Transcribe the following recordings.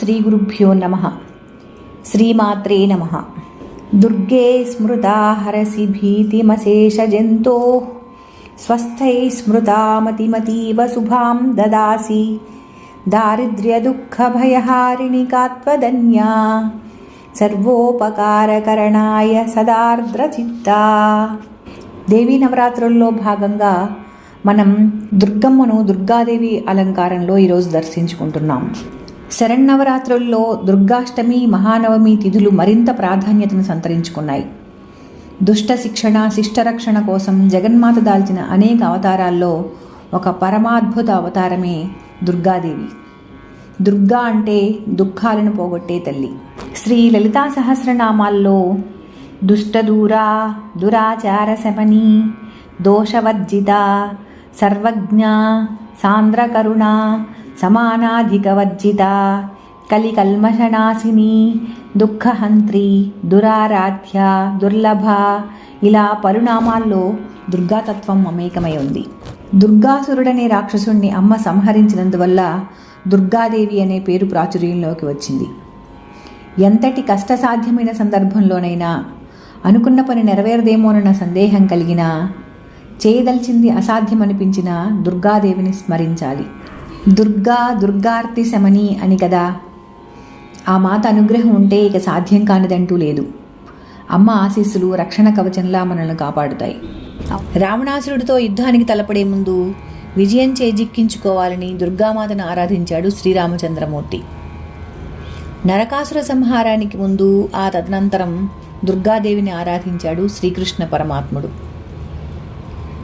శ్రీ గురుభ్యో నమ. శ్రీమాత్రే నమ. దుర్గే స్మృతా హరసి భీతిమశేషజంతో స్వస్థై స్మృతామతిమతీవ శుభాం దదాసి. దారిద్ర్యదుఃఖభయహారిణి కాత్వదన్యా. సర్వోపకారకరణాయ సదార్ద్రచిత్త. దేవీ నవరాత్రుల్లో భాగంగా మనం దుర్గమ్మను దుర్గాదేవి అలంకారంలో ఈరోజు దర్శించుకుంటున్నాం. శరన్నవరాత్రుల్లో దుర్గాష్టమి మహానవమి తిథులు మరింత ప్రాధాన్యతను సంతరించుకున్నాయి. దుష్ట శిక్షణ శిష్టరక్షణ కోసం జగన్మాత దాల్చిన అనేక అవతారాల్లో ఒక పరమాద్భుత అవతారమే దుర్గాదేవి. దుర్గా అంటే దుఃఖాలను పోగొట్టే తల్లి. శ్రీ లలితా సహస్రనామాల్లో దుష్టదూరా దురాచార శమని దోషవర్జిత సర్వజ్ఞ సాంద్రకరుణ సమానాధికవర్జిత కలికల్మషనాశిని దుఃఖహంత్రి దురారాధ్య దుర్లభ ఇలా పరుణామాల్లో దుర్గాతత్వం మమేకమై ఉంది. దుర్గాసురుడనే రాక్షసుణ్ణి అమ్మ సంహరించినందువల్ల దుర్గాదేవి అనే పేరు ప్రాచుర్యంలోకి వచ్చింది. ఎంతటి కష్టసాధ్యమైన సందర్భంలోనైనా అనుకున్న పని నెరవేరదేమోనన్న సందేహం కలిగినా చేయదలిచింది అసాధ్యమనిపించిన దుర్గాదేవిని స్మరించాలి. దుర్గా దుర్గార్తి శమని అని కదా. ఆ మాత అనుగ్రహం ఉంటే ఇక సాధ్యం కానిదంటూ లేదు. అమ్మ ఆశీస్సులు రక్షణ కవచంలా మనల్ని కాపాడుతాయి. రావణాసురుడితో యుద్ధానికి తలపడే ముందు విజయం చేజిక్కించుకోవాలని దుర్గామాతను ఆరాధించాడు శ్రీరామచంద్రమూర్తి. నరకాసుర సంహారానికి ముందు ఆ తదనంతరం దుర్గాదేవిని ఆరాధించాడు శ్రీకృష్ణ పరమాత్ముడు.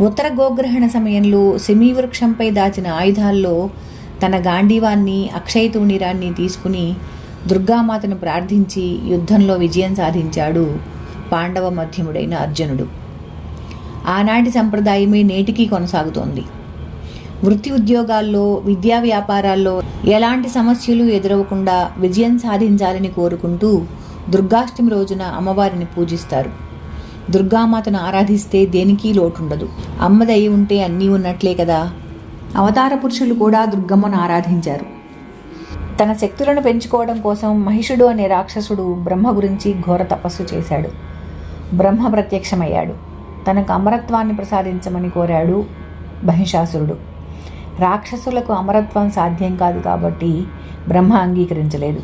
ఉత్తర గోగ్రహణ సమయంలో వృక్షంపై దాచిన ఆయుధాల్లో తన గాంధీవాన్ని అక్షయతూణిరాన్ని తీసుకుని దుర్గామాతను ప్రార్థించి యుద్ధంలో విజయం సాధించాడు పాండవ మధ్యముడైన అర్జునుడు. ఆనాటి సంప్రదాయమే నేటికీ కొనసాగుతోంది. వృత్తి ఉద్యోగాల్లో విద్యా వ్యాపారాల్లో ఎలాంటి సమస్యలు ఎదురవకుండా విజయం సాధించాలని కోరుకుంటూ దుర్గాష్టమి రోజున అమ్మవారిని పూజిస్తారు. దుర్గామాతను ఆరాధిస్తే దేనికి లోటుండదు. అమ్మదయ్యి ఉంటే అన్నీ ఉన్నట్లే కదా. అవతార పురుషులు కూడా దుర్గమ్మను ఆరాధించారు. తన శక్తులను పెంచుకోవడం కోసం మహిషుడు అనే రాక్షసుడు బ్రహ్మ గురించి ఘోర తపస్సు చేశాడు. బ్రహ్మ ప్రత్యక్షమయ్యాడు. తనకు అమరత్వాన్ని ప్రసాదించమని కోరాడు మహిషాసురుడు రాక్షసులకు అమరత్వం సాధ్యం కాదు కాబట్టి బ్రహ్మ అంగీకరించలేదు.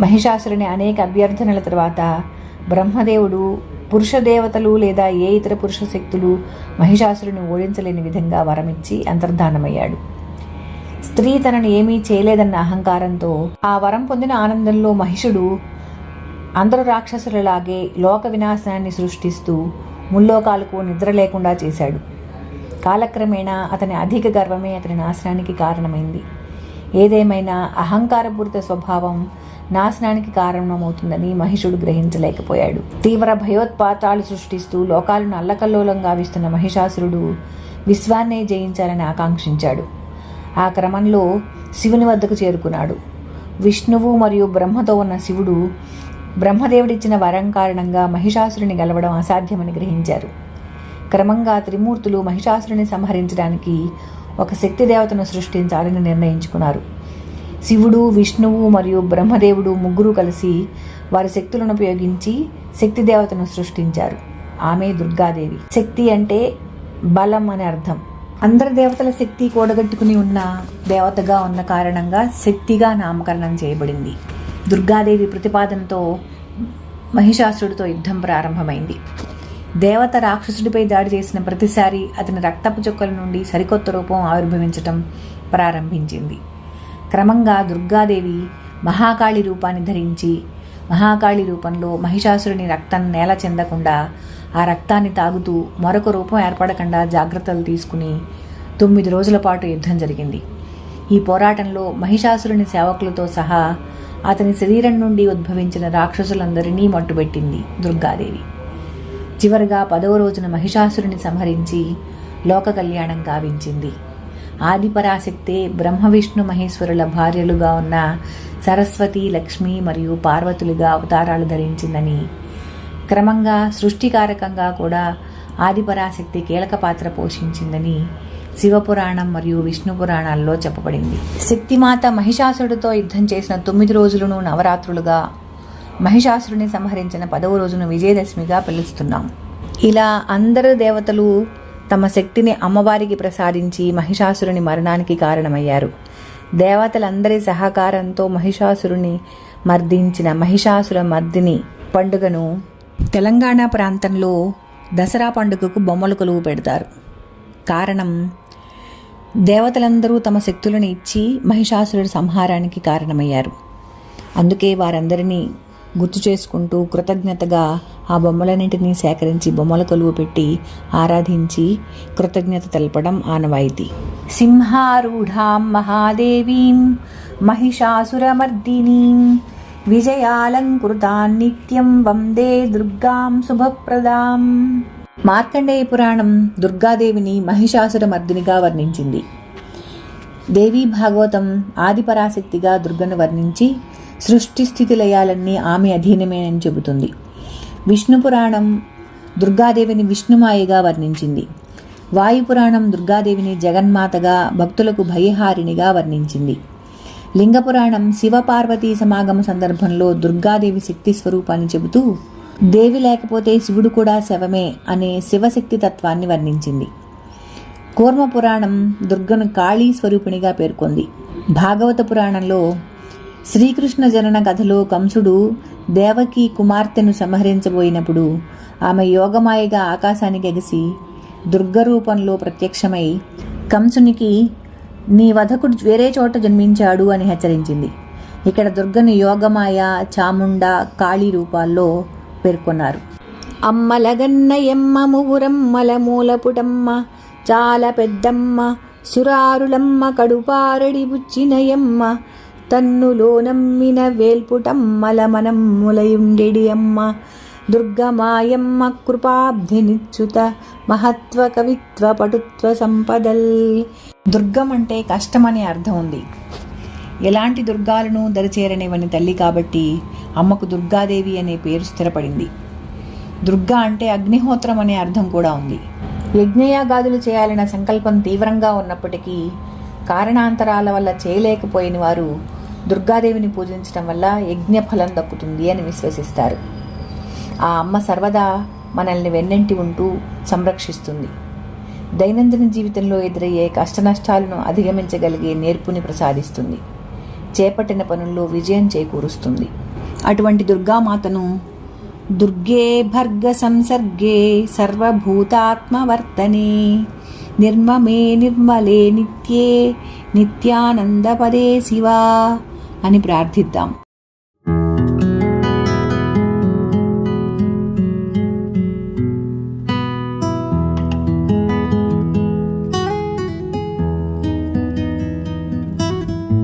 మహిషాసురుని అనేక అభ్యర్థనల తర్వాత బ్రహ్మదేవుడు పురుష దేవతలు లేదా ఏ ఇతర పురుష శక్తులు మహిషాసురుని ఓడించలేని విధంగా వరమిచ్చి అంతర్ధానమయ్యాడు. స్త్రీ తనను ఏమీ చేయలేదన్న అహంకారంతో ఆ వరం పొందిన ఆనందంలో మహిషుడు అందరు రాక్షసులలాగే లోక వినాశనాన్ని సృష్టిస్తూ ముల్లోకాలకు నిద్ర లేకుండా చేశాడు. కాలక్రమేణా అతని అధిక గర్వమే అతని నాశనానికి కారణమైంది. ఏదేమైనా అహంకారపూరిత స్వభావం నాశనానికి కారణమవుతుందని మహిషుడు గ్రహించలేకపోయాడు. తీవ్ర భయోత్పాతాలు సృష్టిస్తూ లోకాలను అల్లకల్లోలం గావిస్తున్న మహిషాసురుడు విశ్వాన్నే జయించాలని ఆకాంక్షించాడు. ఆ క్రమంలో శివుని వద్దకు చేరుకున్నాడు. విష్ణువు మరియు బ్రహ్మతో ఉన్న శివుడు బ్రహ్మదేవుడిచ్చిన వరం కారణంగా మహిషాసురుని గెలవడం అసాధ్యమని గ్రహించారు. క్రమంగా త్రిమూర్తులు మహిషాసురుని సంహరించడానికి ఒక శక్తి దేవతను సృష్టించాలని నిర్ణయించుకున్నారు. శివుడు విష్ణువు మరియు బ్రహ్మదేవుడు ముగ్గురు కలిసి వారి శక్తులను ఉపయోగించి శక్తి దేవతను సృష్టించారు. ఆమె దుర్గాదేవి. శక్తి అంటే బలం అని అర్థం. అందరి దేవతల శక్తి కూడగట్టుకుని ఉన్న దేవతగా ఉన్న కారణంగా శక్తిగా నామకరణం చేయబడింది. దుర్గాదేవి ప్రతిపాదనతో మహిషాసురుడితో యుద్ధం ప్రారంభమైంది. దేవత రాక్షసుడిపై దాడి చేసిన ప్రతిసారి అతని రక్తపు చుక్కల నుండి సరికొత్త రూపం ఆవిర్భవించటం ప్రారంభించింది. క్రమంగా దుర్గాదేవి మహాకాళి రూపాన్ని ధరించి మహాకాళి రూపంలో మహిషాసురుని రక్తం నేల చెందకుండా ఆ రక్తాన్ని తాగుతూ మరొక రూపం ఏర్పడకుండా జాగ్రత్తలు తీసుకుని తొమ్మిది రోజుల పాటు యుద్ధం జరిగింది. ఈ పోరాటంలో మహిషాసురుని సేవకులతో సహా అతని శరీరం నుండి ఉద్భవించిన రాక్షసులందరినీ మట్టుబెట్టింది దుర్గాదేవి. చివరగా పదవ రోజున మహిషాసురుని సంహరించి లోక కళ్యాణం గావించింది. ఆదిపరాశక్తే బ్రహ్మ విష్ణు మహేశ్వరుల భార్యలుగా ఉన్న సరస్వతి లక్ష్మి మరియు పార్వతులుగా అవతారాలు ధరించిందని. క్రమంగా సృష్టికారకంగా కూడా ఆదిపరాశక్తి కీలక పాత్ర పోషించిందని శివపురాణం మరియు విష్ణు పురాణాల్లో చెప్పబడింది. శక్తిమాత మహిషాసురుడితో యుద్ధం చేసిన తొమ్మిది రోజులను నవరాత్రులుగా మహిషాసురుని సంహరించిన పదవ రోజును విజయదశమిగా పిలుస్తున్నాం. ఇలా అందరు దేవతలు తమ శక్తిని అమ్మవారికి ప్రసాదించి మహిషాసురుని మరణానికి కారణమయ్యారు. దేవతలందరి సహకారంతో మహిషాసురుని మర్దించిన మహిషాసుర మర్దిని పండుగను తెలంగాణ ప్రాంతంలో దసరా పండుగకు బొమ్మలు కొలువు పెడతారు. కారణం దేవతలందరూ తమ శక్తులను ఇచ్చి మహిషాసురుడి సంహారానికి కారణమయ్యారు. అందుకే వారందరినీ గుర్తు చేసుకుంటూ కృతజ్ఞతగా ఆ బొమ్మలన్నింటినీ సేకరించి బొమ్మల కొలువు పెట్టి ఆరాధించి కృతజ్ఞత తెలపడం ఆనవాయితీ. సింహారూఢాం మహాదేవీం మహిషాసురమర్దినీం విజయాలంకృతాన్ నిత్యం వందే దుర్గాం శుభప్రదాం. మార్కండేయ పురాణం దుర్గాదేవిని మహిషాసురమర్దినిగా వర్ణించింది. దేవీ భాగవతం ఆదిపరాశక్తిగా దుర్గను వర్ణించి సృష్టి స్థితి లయాలన్నీ ఆమె అధీనమేనని చెబుతుంది. విష్ణు పురాణం దుర్గాదేవిని విష్ణుమాయగా వర్ణించింది. వాయుపురాణం దుర్గాదేవిని జగన్మాతగా భక్తులకు భయహారిణిగా వర్ణించింది. లింగపురాణం శివపార్వతీ సమాగమ సందర్భంలో దుర్గాదేవి శక్తి స్వరూపాన్ని చెబుతూ దేవి లేకపోతే శివుడు కూడా శవమే అనే శివశక్తి తత్వాన్ని వర్ణించింది. కూర్మ పురాణం దుర్గను కాళీ స్వరూపిణిగా పేర్కొంది. భాగవత పురాణంలో శ్రీకృష్ణ జనన కథలో కంసుడు దేవకి కుమార్తెను సంహరించబోయినప్పుడు ఆమె యోగమాయగా ఆకాశానికి ఎగిసి దుర్గ రూపంలో ప్రత్యక్షమై కంసునికి నీ వధకుడు వేరే చోట జన్మించాడు అని హెచ్చరించింది. ఇక్కడ దుర్గను యోగమాయ చాముండ కాళీ రూపాల్లో పేర్కొన్నారు. అమ్మలగన్నయమ్మ ముగురమ్మల మూలపుటమ్మ చాలా పెద్దమ్మ సురారులమ్మ కడుపారడి బుచ్చినయమ్మ తన్నులో నమ్మిన వేల్పుటమ్మల మనమ్ములయుండెడి అమ్మ దుర్గమాయమ్మ కృపాబ్ధినిచ్యుత మహత్వ కవిత్వ పటుత్వ సంపదల్. దుర్గం అంటే కష్టమనే అర్థం ఉంది. ఎలాంటి దుర్గాలను దరిచేరనివని తల్లి కాబట్టి అమ్మకు దుర్గాదేవి అనే పేరు స్థిరపడింది. దుర్గా అంటే అగ్నిహోత్రం అనే అర్థం కూడా ఉంది. యజ్ఞయాగాదులు చేయాలన్న సంకల్పం తీవ్రంగా ఉన్నప్పటికీ కారణాంతరాల వల్ల చేయలేకపోయిన వారు దుర్గాదేవిని పూజించడం వల్ల యజ్ఞ ఫలం దక్కుతుంది అని విశ్వసిస్తారు. ఆ అమ్మ సర్వదా మనల్ని వెన్నంటి ఉంటూ సంరక్షిస్తుంది. దైనందిన జీవితంలో ఎదురయ్యే కష్టనష్టాలను అధిగమించగలిగే నేర్పుని ప్రసాదిస్తుంది. చేపట్టిన పనుల్లో విజయం చేకూరుస్తుంది. అటువంటి దుర్గామాతను దుర్గే భర్గ సంసర్గే సర్వభూతాత్మవర్తనే నిర్మమే నిర్మలే నిత్యే నిత్యానందపదే శివా. అని ప్రార్థిద్దాం.